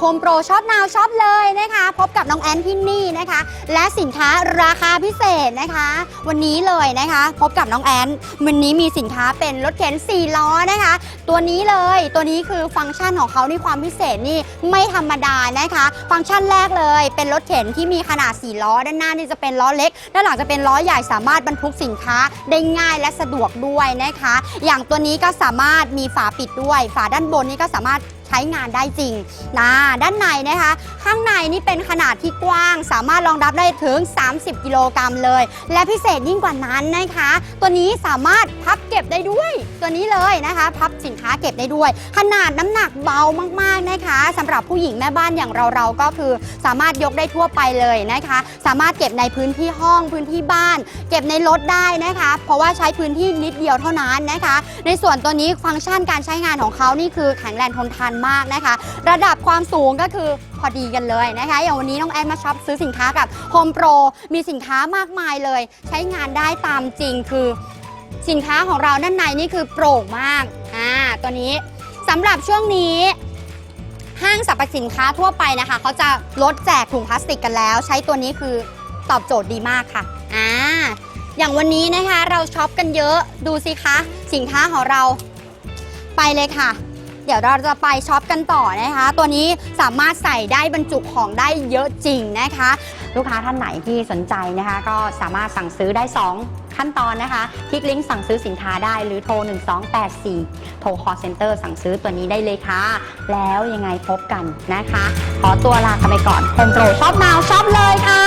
คมโปรช็อปนาวช็อปเลยนะคะ พบกับน้องแอนที่นี่นะคะ และสินค้าราคาพิเศษนะคะ วันนี้เลยนะคะ พบกับน้องแอนวันนี้มีสินค้าเป็นรถเข็น4ล้อนะคะ ตัวนี้เลยตัวนี้คือฟังก์ชันของเขานี่ความพิเศษนี่ไม่ธรรมดานะคะ ฟังก์ชันแรกเลยเป็นรถเข็นที่มีขนาด4ล้อ ด้านหน้านี่จะเป็นล้อเล็ก ด้านหลังจะเป็นล้อใหญ่สามารถบรรทุกสินค้าได้ง่ายและสะดวกด้วยนะคะ อย่างตัวนี้ก็สามารถมีฝาปิดด้วย ฝาด้านบนนี่ก็สามารถ ใช้งานได้จริงนะด้านในนะคะ ข้างในนี่เป็นขนาดที่กว้าง สามารถรองรับได้ถึง 30 กิโลกรัมเลย และพิเศษยิ่งกว่านั้นนะคะ ตัวนี้สามารถพับเก็บได้ด้วย ตัวนี้เลยนะคะ พับสินค้าเก็บได้ด้วย ขนาดน้ำหนักเบามากๆนะคะสำหรับผู้หญิงแม่บ้านอย่างเราๆก็คือสามารถยกได้ทั่วไปเลยนะคะ สามารถเก็บในพื้นที่ห้องพื้นที่บ้าน เก็บในรถได้นะคะ เพราะว่าใช้พื้นที่นิดเดียวเท่านั้นนะคะ ในส่วนตัวนี้ฟังก์ชันการใช้งานของเขานี่คือแข็งแรงทนทานมากนะคะ ระดับความสูงก็คือพอดีกันเลยนะคะ อย่างวันนี้น้องแอนมาช็อปซื้อสินค้ากับ Home Pro มีสินค้ามากมายเลย ใช้งานได้ตามจริงคือสินค้าของเราด้านในนี่คือโปร่งมากอ่าตัวนี้สำหรับช่วงนี้ห้างสรรพสินค้าทั่วไปนะคะเขาจะลดแจกถุงพลาสติกกันแล้ว ใช้ตัวนี้คือตอบโจทย์ดีมากค่ะอ่าอย่างวันนี้นะคะเราช็อปกันเยอะดูสิคะ สินค้าของเราไปเลยค่ะ เดี๋ยวเราจะไปช็อปกันต่อนะคะ ตัวนี้สามารถใส่ได้บรรจุของได้เยอะจริงนะคะ ลูกค้าท่านไหนที่สนใจนะคะ ก็สามารถสั่งซื้อได้ 2ขั้นตอนนะคะคลิกลิงก์สั่งซื้อสินค้าได้หรือโทร 1284 โทร call center สั่งซื้อตัวนี้ได้เลยค่ะ แล้วยังไงพบกันนะคะ ขอตัวลาไปก่อนโฮมโปรชอบนาวชอบเลยค่ะ